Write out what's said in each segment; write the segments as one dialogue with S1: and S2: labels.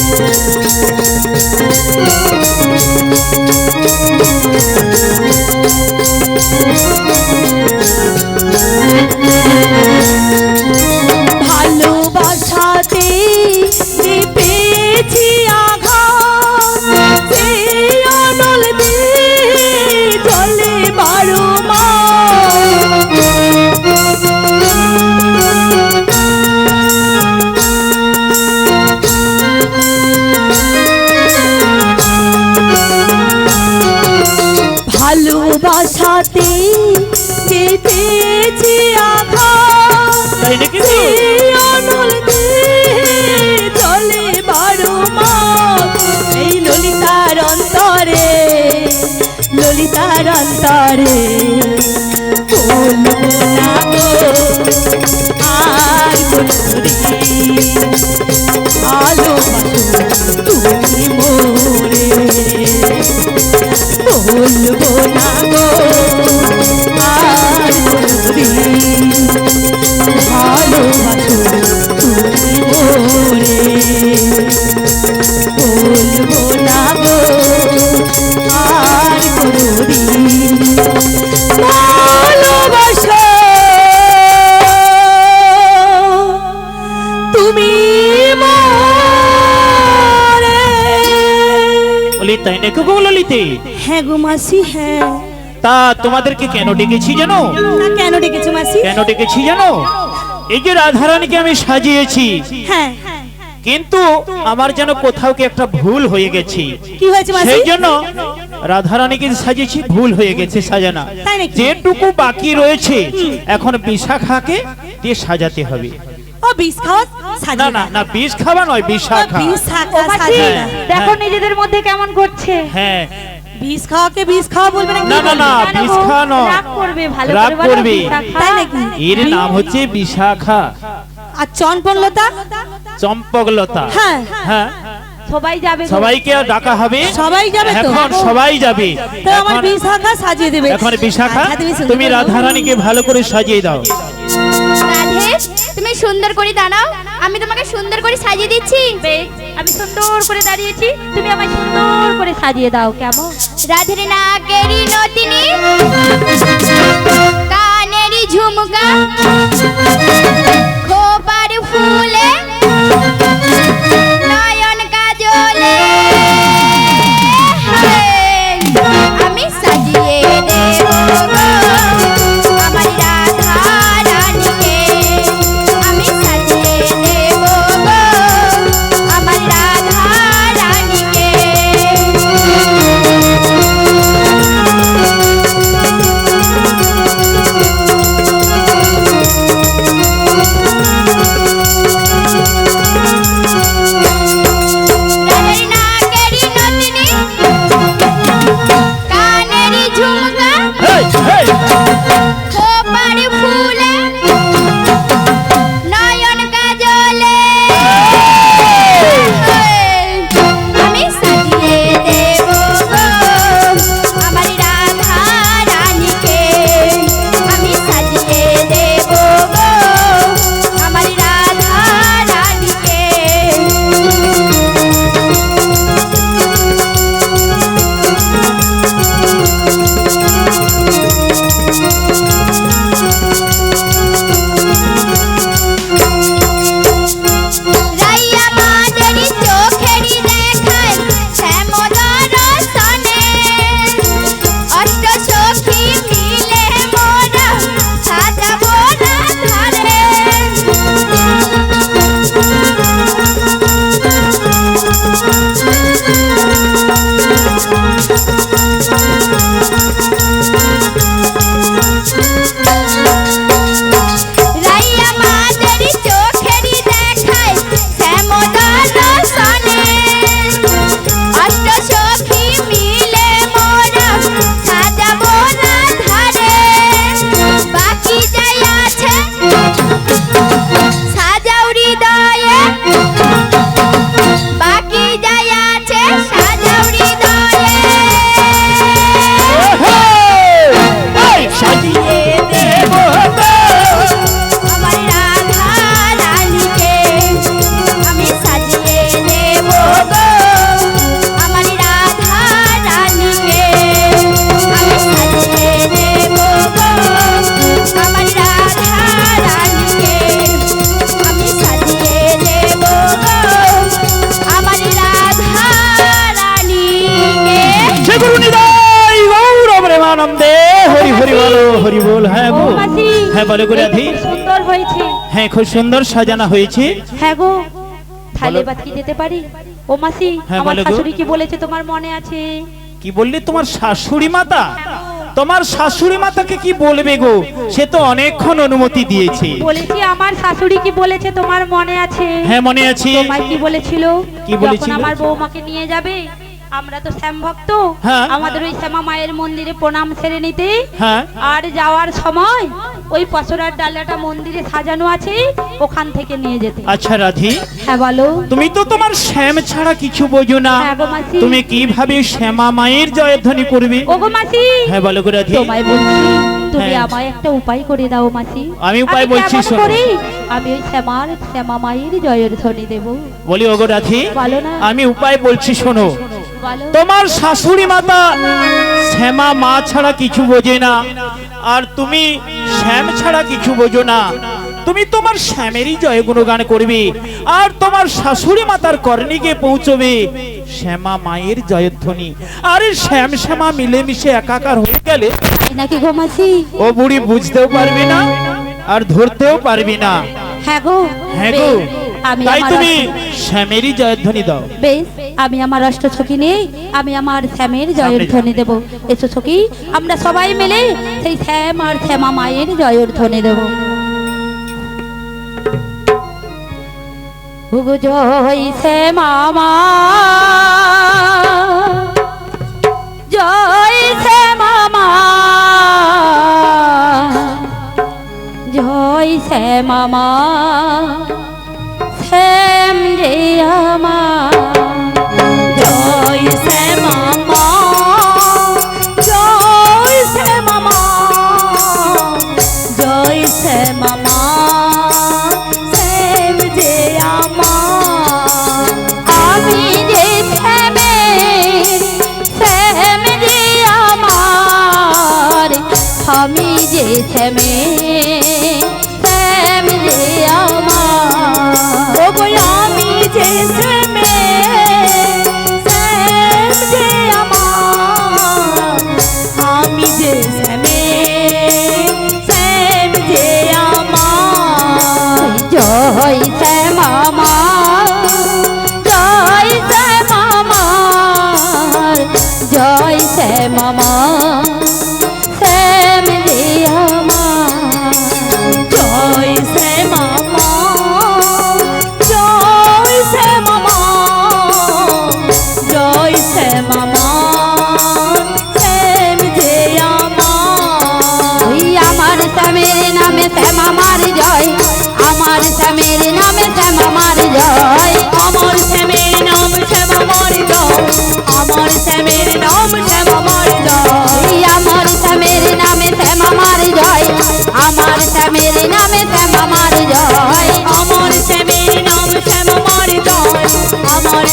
S1: Música তারে
S2: বলি তাই নাকি গো ললিতে
S1: হ্যাঁ গো মাসি হ্যাঁ।
S2: তা তোমাদেরকে কেন ডেকেছি জানো?
S1: তা কেন ডেকেছো মাসি?
S2: কেন ডেকেছি জানো? এই যে রাধারানীকে আমি সাজিয়েছি।
S1: হ্যাঁ।
S2: কিন্তু আমার যেন কোথাও কি একটা ভুল হয়ে গেছে।
S1: কি হয়েছে মাসি?
S2: সেই জন্য রাধারানীকে সাজিয়েছি ভুল হয়ে গেছে সাজানা। যেটুকু বাকি রয়েছে এখন বিশাখাকে দিয়ে সাজাতে হবে।
S1: ও বিষ খাওয়া
S2: না না না বিষ খাওয়া নয় বিশাখা
S1: বিষ শাখা
S3: ও মাসি,
S1: সাজিয়ে
S2: হ্যাঁ,
S3: দেখো
S2: হ্যাঁ।
S3: নিজেদের মধ্যে কেমন করছে।
S2: হ্যাঁ।
S1: বিষ খাওয়াকে বিষ খাওয়া বলবে না
S2: না না না বিষ খাওয়া নয়।
S3: রাগ করবে ভালো
S2: রাগ করবে।
S1: তাই নাকি?
S2: এর নাম হচ্ছে বিশাখা
S1: আর চনপনলতা
S2: চম্পকলতা।
S1: হ্যাঁ।
S2: হ্যাঁ।
S3: সবাই যাবে
S2: সবাইকে ডাকা হবে?
S1: সবাই যাবে তো?
S2: এখন সবাই যাবে।
S1: তো আমার
S2: এখন-
S1: সাজিয়ে দেবে।
S2: এখন বিশাখা
S1: আচ্ছা, তুমি
S2: রাধারানীকে ভালো করে সাজিয়ে দাও।
S4: তুমি সুন্দর করে দাঁড়াও। আমি তোমাকে সুন্দর করে সাজিয়ে দিচ্ছি।
S3: আমি সুন্দর করে দাঁড়িয়েছি। তুমি আমায় সুন্দর করে সাজিয়ে দাও কেমন?
S4: রাধের না কেরি নতিনি কানেরি ঝুমকা খোপার ফুলে
S2: হ্যাঁ বলো গো রাধি।
S3: সুন্দর হয়েছে।
S2: হ্যাঁ খুব সুন্দর সাজানো হয়েছে।
S3: হ্যাঁ গো থালে। বাদ কি যেতে পারি? ও মাসি
S2: হ্যাঁ,
S3: আমার শাশুড়ি কি বলেছে তোমার মনে আছে?
S2: কি বললি? তোমার শাশুড়ি মাতা? তোমার শাশুড়ি মাতাকে কি বলবে গো? সে তো অনেকক্ষণ অনুমতি দিয়েছে।
S3: বলেছি আমার শাশুড়ি কি বলেছে তোমার মনে আছে?
S2: হ্যাঁ মনে আছে।
S3: তোমায় কি বলেছিল?
S2: কি বলেছিল?
S3: আমার বৌমাকে নিয়ে যাবে আমরা তো শ্যাম ভক্ত।
S2: হ্যাঁ।
S3: আমাদের ওই শ্যামা মায়ের মন্দিরে প্রণাম সেরে নিতে।
S2: হ্যাঁ।
S3: আর যাওয়ার সময় ওই পশরার ডালাটা মন্দিরে সাজানো আছে ওখান থেকে নিয়ে যেতে।
S2: আচ্ছা রাধি।
S3: হ্যাঁ বলো।
S2: তুমি তো তোমার শ্যাম ছাড়া কিছু বোঝো না।
S3: হ্যাঁ।
S2: তুমি কীভাবে শ্যামা মায়ের জয়ধ্বনি করবে?
S3: ওগো মাসি।
S2: হ্যাঁ বলো গো রাধি।
S3: তোমায় বলছি। তুমি
S2: হ্যাঁ।
S3: আমায় একটা উপায় করে দাও মাসি।
S2: আমি উপায় বলছি।
S3: আমি ওই শ্যামার শ্যামা মায়ের জয়ের ধ্বনি দেব।
S2: বলি ওগো রাধি আমি উপায় বলছি শোনো। তোমার শাশুড়ি মাতা শ্যামা মা ছাড়া কিছু বোঝে না আর তুমি শ্যাম ছাড়া কিছু বোঝো না। তুমি তোমার শ্যামেরই জয় গুণগান করবে আর তোমার শাশুড়ি মাতার কর্ণিকে পৌঁছবে। শ্যামা মায়ের জয়ধ্বনি। আর শ্যাম শ্যামা মিলেমিশে একাকার হয়ে গেলে
S3: নাকি গো
S2: ও বুড়ি বুঝতেও পারবে না আর ধরতেও পারবি না।
S3: হ্যাঁ গো।
S2: হ্যাঁ গো।
S3: আমি
S2: তাই তুমি শ্যামেরই জয়ধ্বনি দাও।
S3: বেশ আমি আমার অষ্ট ছকি নেই আমি আমার শ্যামের জয়ের
S2: সামনে
S3: ধ্বনি দেব। এসো ছকি আমরা সবাই মিলে সেই শ্যাম আর শ্যামা মায়ের জয়ের ধ্বনি দেব। ওগো জয় সে মামা। জয় সে মামা। জয় সে মা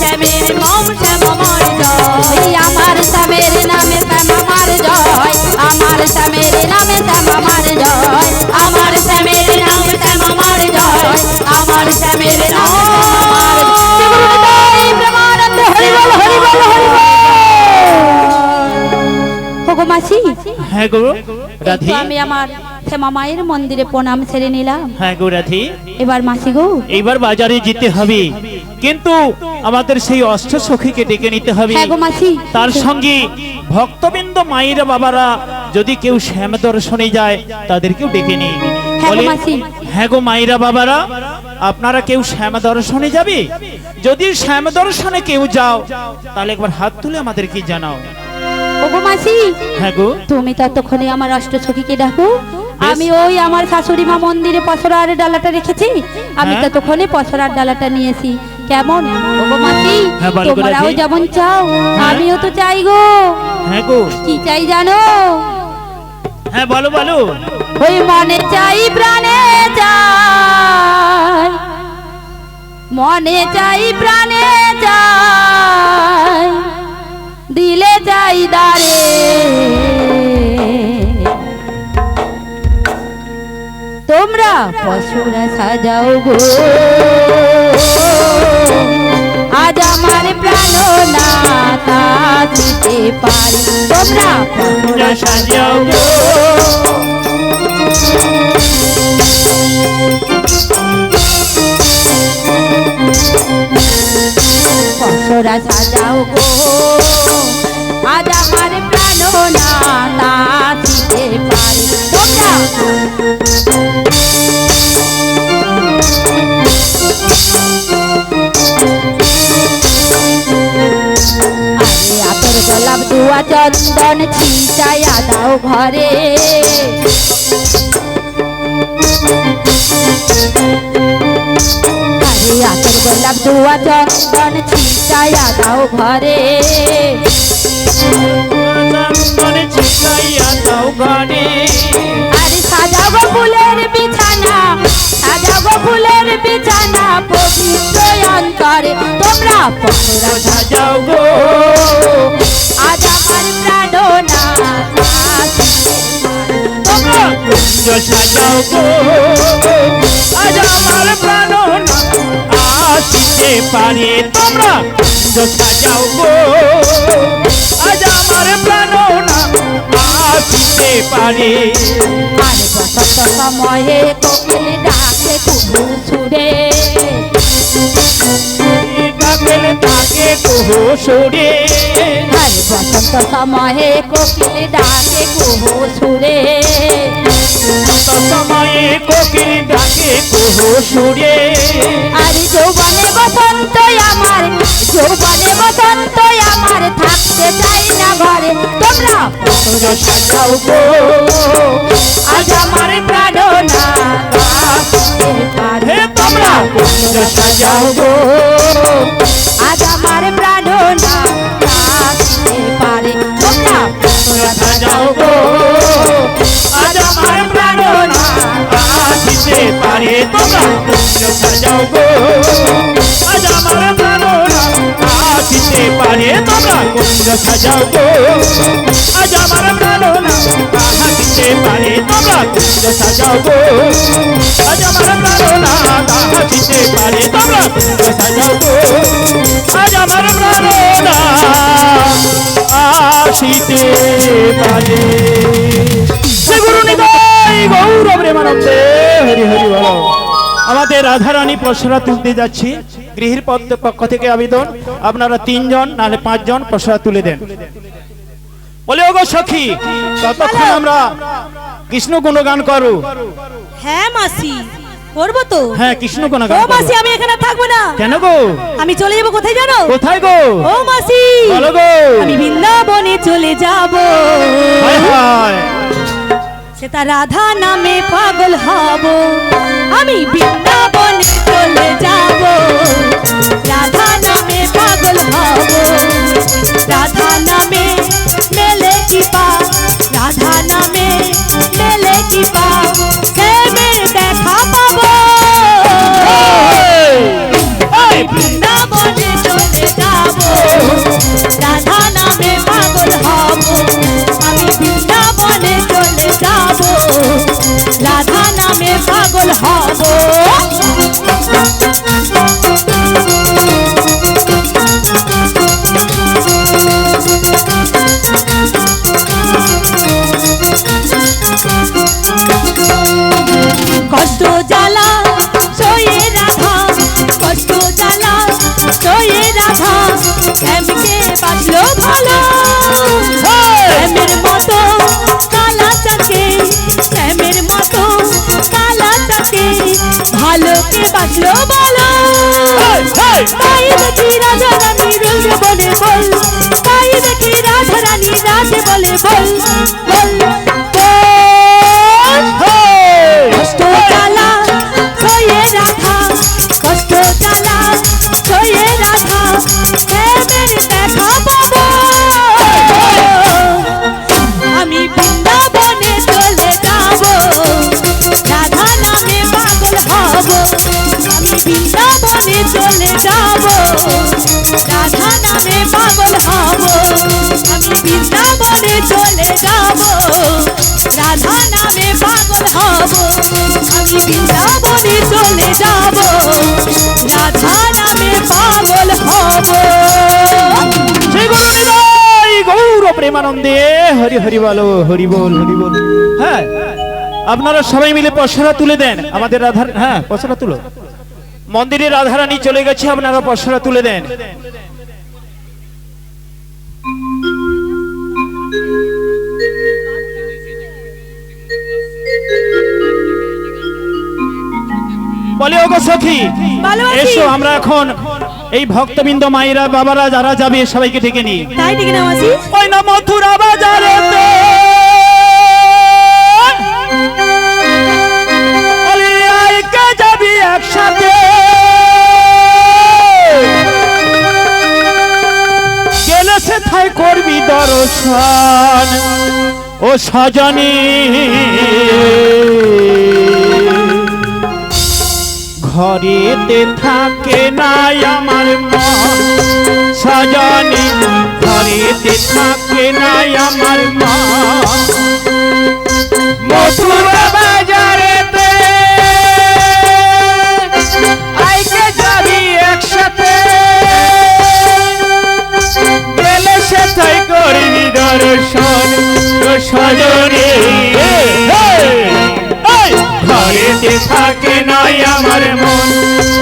S3: শ্যামের নাম শ্যাম আমার জয় আমার শ্যামের নামে শ্যাম আমার জয় আমার শ্যামের নামে শ্যাম আমার জয় আমার শ্যামের নাম শ্যাম আমার জয় আমার শ্যামের নাম আমার জয় প্রেমানন্দ হরি বল হরি বল হরি বল ওগো মাসি
S2: হ্যাঁ গো। রাধি।
S3: আমি আমার শ্যামা মায়ের মন্দিরে প্রণাম সেরে নিলাম।
S2: হ্যাঁ গো রাধি।
S3: এবার মাসি গো।
S2: এইবার বাজারে যেতে হবে। কিন্তু আমাদের সেই অষ্ট সখীকে ডেকে নিতে হবে।
S3: হ্যাঁ
S2: তার সঙ্গে ভক্তবৃন্দ মায়েরা বাবারা যদি কেউ শ্যাম দর্শনে যায় তাদেরকেও ডেকে নিই
S3: হ্যাঁ গো।
S2: হ্যাঁ গো মায়েরা বাবারা আপনারা কেউ শ্যাম দর্শনে যাবে? যদি শ্যাম দর্শনে কেউ যাও তাহলে একবার হাত তুলে আমাদেরকে জানাও।
S3: ওগো মাসি।
S2: হ্যাঁ গো।
S3: তুমি ততক্ষণে আমার অষ্টসখীকে ডাকো। আমি ওই আমার শাশুড়ি মা মন্দিরে পসরার ডালাটা রেখেছি। আমি? ততক্ষণে পসরার ডালাটা নিয়েছি। কেমন? ওগো মাসি
S2: হ্যাঁ,
S3: তোমরাও যেমন চাও? আমিও তো চাই গো।
S2: হ্যাঁ গো।
S3: কি চাই জানো?
S2: হ্যাঁ বলো বলো।
S3: ওই মনে চাই প্রাণে চাই। মনে চাই প্রাণে চাই। দিলে চাই দারে পশুরা সাজাও গো। আজ আমার প্রাণ না দিতে পারি। তোমরা পশুরা
S2: সাজাও গো।
S3: পশুরা সাজাও গো। আজ আমার প্রাণ না দিতে পারি। গোলাপ দুয়া চন্দন ছিটাইয়া দাও ঘরে। আতর গোলাপ দুয়া চন্দন ছিটাইয়া দাও ঘরে আরে সাজাবো ফুলের বিছানা সাজাবো ফুলের বিছানা পবিত্র অন্তরে তোমরা পসরা
S2: সাজাও গো
S3: আজ আমার প্রাণ না
S2: তোমরা সাজাও গো আজ আমার প্রাণ আসিতে পারে তোমরা কুঞ্জ সাজাও গো। আজ আমার প্রাণ না আসিতে পারে।
S3: আর বসন্ত সময়ে কোকিল ডাকে কুহু সুরে।
S2: কাকেল তাকে কহো সরে।
S3: আর বসন্ত সময়ে কোকিল ডাকে কুহু সুরে।
S2: সময়ে কোকিল ডাকে কহো সরে।
S3: আর যৌবনে বসন্ত আমার যৌবনে বসন্ত আমার থাকতে চাই না ঘরে। তোমরা
S2: কুঞ্জ সাজাও গো।
S3: আজ আমার প্রাণ না বাঁচতে পারে।
S2: হে তোমরা কুঞ্জ সাজাও গো।
S3: আজ আমার প্রাণ না বাঁচতে পারে। তোমরা
S2: সাজাও পারে তোমরা সাজাও গো আজ আমার প্রাণ না আসিতে পারে তোমরা কুঞ্জ সাজাও গো আজ আমার প্রাণ না আসিতে পারে তোমরা কুঞ্জ সাজাও গো আজ আমার প্রাণ আসিতে আসিতে পারে রাধারানী প্রসরা তুলতে যাচ্ছি। গৃহীর পক্ষ থেকে আবেদন। আপনারা তিনজন নাহলে পাঁচজন প্রসরা তুলে দেন। বলে ওগো সখী ততক্ষণ আমরা কৃষ্ণ গুণগান করো।
S1: হ্যাঁ মাসি। করব তো।
S2: হ্যাঁ কৃষ্ণ
S1: ও
S2: গুণগান করো।
S1: মাসি আমি এখানে থাকব না।
S2: কেন গো?
S1: আমি চলে যাব কোথায় জানো?
S2: কোথায় গো?
S1: ও মাসি।
S2: বলো গো।
S1: আমি বৃন্দাবনে চলে যাব।
S2: হায় হায়।
S1: সেটা রাধা নামে পাগল হব। আমি বৃন্দাবনে চলে যাব। শ্যামকে বাঁচলো ভালো। শ্যামের মতো কালা চাকে শ্যামের মতো কালা চাকে ভালোকে বাঁচলো
S2: এই,
S1: তাই দেখি রাজা রানী রোজ বলে বল। তাই দেখি রাধা রানী রাজে বলে বল বল। বল। চলে যাব। রাধা নামে পাগল হব। আমি বৃন্দাবনে চলে যাব। রাধা নামে পাগল হব। আমি বৃন্দাবনে চলে যাব। রাধা নামে পাগল হব।
S2: প্রেমানন্দে। হরি হরি বলো, হরি বল হরি বল। হ্যাঁ আপনারা সবাই মিলে পশরা তুলে দেন। আমাদের রাধার হ্যাঁ পশরা তুলো। মন্দিরে রাধারানী চলে গেছে আপনারা পশরা তুলে দেন। বলে ওগো সখী এসো আমরা এখন এই ভক্তবৃন্দ মায়েরা বাবারা যারা যাবে সবাইকে ডেকে নি
S1: তাই
S2: ওই না মথুরা বাজারে যাবি একসাথে? থাই করবি দর্শন। ও সজনী। ঘরেতে থাকে নাই আমার মন। সজনী, ঘরেতে থাকে নাই আমার মন। মথুরা থাকে নাই আমার মন।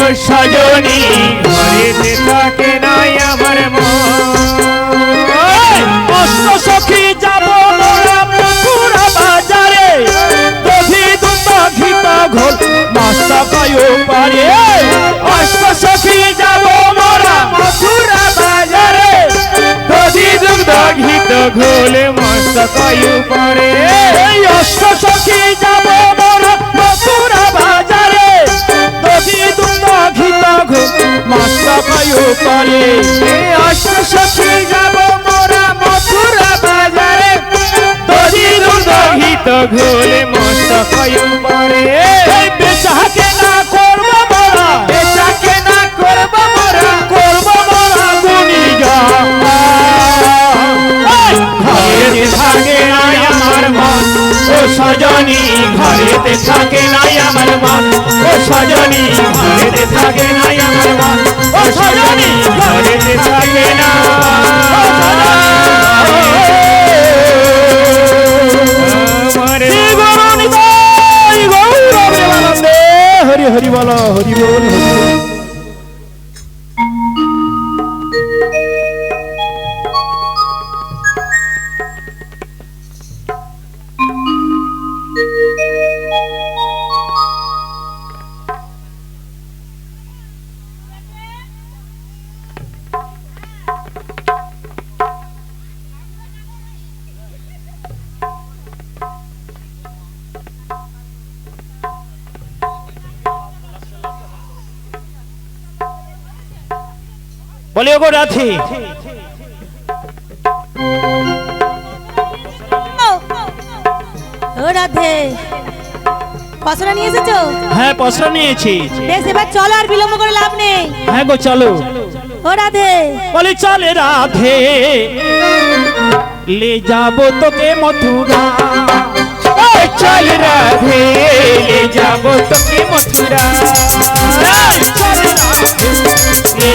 S2: ও সজনী ঘরেতে থাকে নাই আমার মন। অষ্ট সখী যাব বাজারে। দধি দুত ঘিত ঘোল মাস্তা পায়ো পারে। অষ্ট সখী যাব মোরা বাজারে। দধি মাস্তা পারে। সখী যাব দধি দুগ্ধ ঘিত ঘোল মাস্তা পায়ো পারে এই অষ্ট যাব মোরা মথুরা বাজারে। দধি দুগ্ধ ঘিত ঘোল মাস্তা পায়ো পারে বেচাকে সজনী ঘরেতে থাকে নাই আমার মন ও সজনী ঘরেতে থাকে নাই আমার মন ও সজনী ঘরেতে থাকে না। হরি হরি বল হরি বল। ওগো রাধে
S1: ও রাধে পছরা নিয়ে এসেছ?
S2: হ্যাঁ পসরা নিয়েছি।
S1: বেশ এবার চলো আর বিলম্ব করে লাভ নেই।
S2: হ্যাঁ গো চলো।
S1: ও রাধে।
S2: বলে চলে রাধে ले যাব তোকে মথুরা। চল রাধে ले যাব তোকে মথুরা।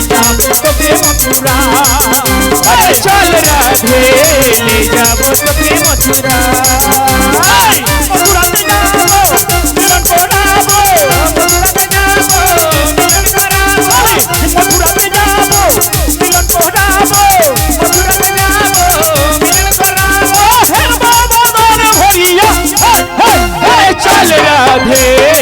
S2: যাব তোকে মথুরা চল রাধে ले যাব তোকে মথুরা মথুরাতে যাব মিলন করাবো মথুরাতে যাব মিলন করাবো মথুরাতে যাব মিলন করাবো মথুরাতে যাব মিলন করাবো হে বাবা দর ভরিয়া হে হে চল রাধে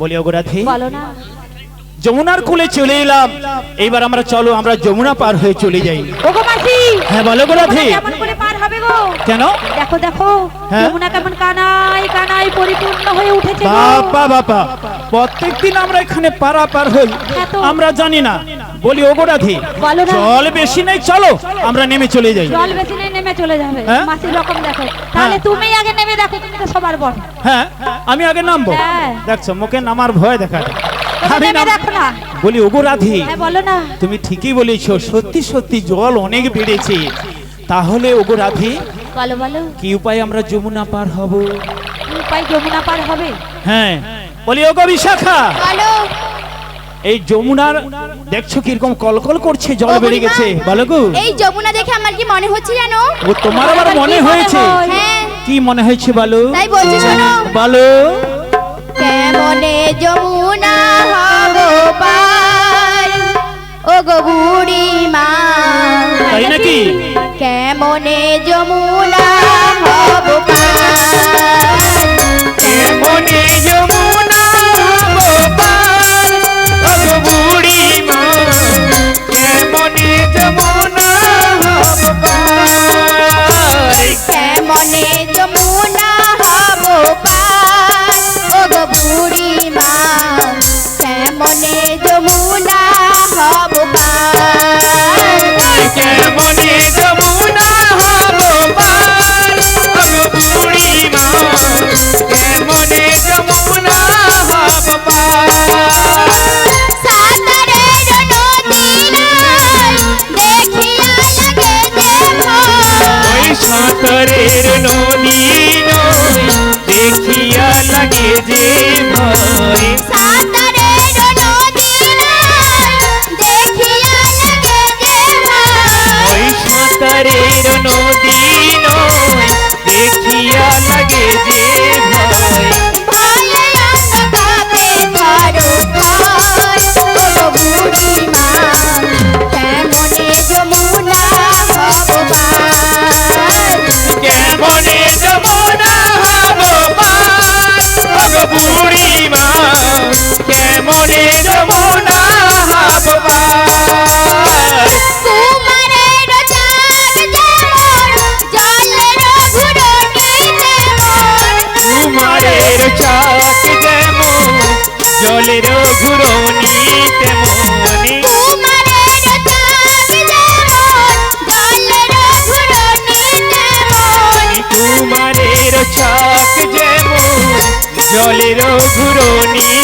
S2: বলি অগরাধি
S3: বলো না।
S2: যমুনার কুলে চলে এলাম। এইবার আমরা চলো আমরা যমুনা পার হয়ে চলে যাই।
S3: ওগো মাসি
S2: হ্যাঁ বলো গোরাধি
S3: কেমন করে পার হবে গো?
S2: কেন?
S3: দেখো দেখো
S2: হ্যাঁ?
S3: যমুনা কেমন কানাই কানাই পরিপূর্ণ হয়ে উঠেছে গো।
S2: বাবা বাবা প্রত্যেকদিন আমরা এখানে পারা পার হই।
S3: হ্যাঁ
S2: আমরা জানি না। বলি ওগোরাধি
S3: বলো না।
S2: জল বেশি নেই চলো আমরা নেমে চলে যাই।
S3: জল বেশি নেই চলে যাবে।
S2: হ্যাঁ?
S3: মাসির রকম দেখো। তাহলে
S2: হ্যাঁ।
S3: তুমি আগে নেমে দেখো তুমি তো সবার বড়
S2: হ্যাঁ আমি আগে নামবো।
S3: হ্যাঁ।
S2: দেখছ মুখে নামার ভয় দেখা আমি
S3: নেমে
S2: নাম-
S3: দেখো না।
S2: বলি ওগো রাধি
S3: হ্যাঁ বলো না।
S2: তুমি ঠিকই বলেছ সত্যি সত্যি জল অনেক বেড়েছে। তাহলে ওগো রাধি
S3: বলো বলো।
S2: কি উপায় আমরা যমুনা পার হব?
S3: কি উপায় যমুনা পার হবে?
S2: হ্যাঁ। বলি ওগো বিশাখা
S4: বলো।
S2: এই যমুনার দেখছ কীরকম কলকল করছে জল বেড়ে গেছে বলো গো।
S4: এই যমুনা দেখে আমার কি মনে হচ্ছে জানো?
S2: ও তোমার আবার মনে
S3: মনে
S2: হয়েছে?
S3: হ্যাঁ?
S2: কি মনে হয়েছে বলো?
S4: তাই বলছি শোনো।
S2: বলো।
S4: কেমনে যমুনা হব পার? ও গো বুড়ি মা
S2: তাই নাকি?
S4: কেমনে যমুনা জলের ঘুরনি তেমন।
S2: কুমারের চাক যেমন জলের ঘুরনি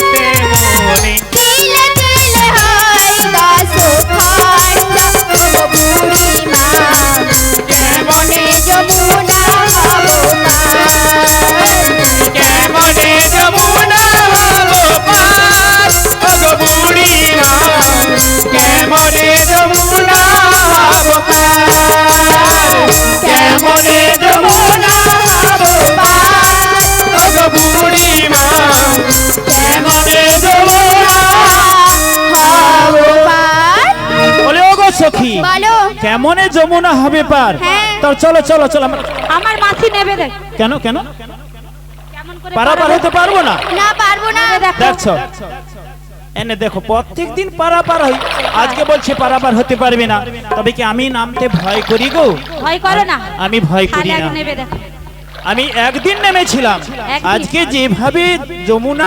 S4: কেমনে যমুনা হবে পার। হ্যাঁ।
S2: তো চলো চলো চলো আমার
S3: মাসি নেবে দেখ।
S2: কেন কেন? পারাপার
S3: পার
S2: হতে পারব না?
S4: না পারব না।
S2: দেখছ এনে দেখো প্রত্যেক দিন পারাপার হয়। আজকে বলছে পারাপার হতে পারবে না। তবে কি আমি নামতে ভয় করি গো?
S3: ভয় করো না।
S2: আমি ভয় করি না। আমি একদিন নেমেছিলাম। আজকে যেভাবে যমুনা